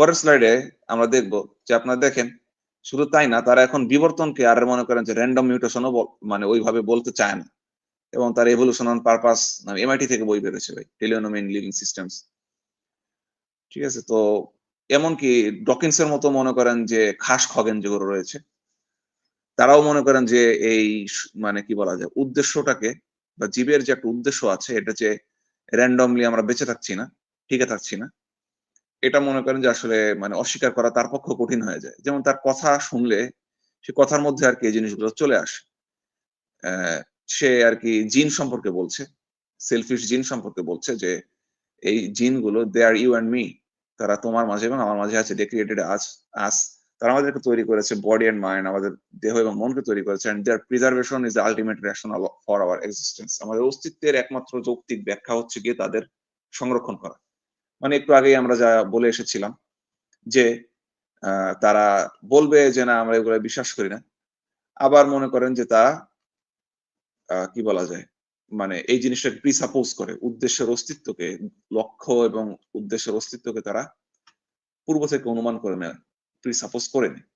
পরের স্লাইডে আমরা দেখব যে আপনারা দেখেন, শুধু তাই না, তারা এখন বিবর্তনকে আর মনে করেন যে র্যান্ডম মিউটেশনও মানে ওইভাবে বলতে চায় না। এবং তার এভলিউশন অন পারপাস এমআইটি থেকে বই বেরোছে ভাই টেলিওনোমিন লিভিং সিস্টেমস ঠিক আছে, তো এমনকি ডকিন্সের মতো মনে করেন যে খাস খগেন যেগুলো রয়েছে, তারাও মনে করেন যে এই মানে কি বলা যায়, উদ্দেশ্যটাকে বা জীবের যে একটা উদ্দেশ্য আছে, এটা যে র্যান্ডমলি আমরা বেঁচে থাকছি না, টিকে থাকছি না এটা মনে করেন যে আসলে মানে অস্বীকার করা তার পক্ষে কঠিন হয়ে যায়। যেমন তার কথা শুনলে সে কথার মধ্যে আর কি এই জিনিসগুলো চলে আসে। সে আর কি জিন সম্পর্কে বলছে সেলফিশ জিন সম্পর্কে বলছে যে, এই জিনগুলো they are you and me তারা তোমার মাঝে এবং আমার মাঝে আছে ডে ক্রিয়েটেড আস আস তারা আমাদেরকে তৈরি করেছে বডি অ্যান্ড মাইন্ড আমাদের দেহ এবং মনকে তৈরি করেছে and their preservation is ultimate rational for our existence আমাদের অস্তিত্বের একমাত্র যৌক্তিক ব্যাখ্যা হচ্ছে গিয়ে তাদের সংরক্ষণ করা। মানে একটু আগেই আমরা যা বলে এসেছিলাম যে তারা বলবে যে, না, আমরা এগুলো বিশ্বাস করি না। আবার মনে করেন যে, তারা কি বলা যায় মানে এই জিনিসটাকে প্রিসাপোজ করে, উদ্দেশ্যের অস্তিত্বকে, লক্ষ্য এবং উদ্দেশ্যের অস্তিত্বকে তারা পূর্ব থেকে অনুমান করে নেয় প্রিসাপোজ করে নেয়।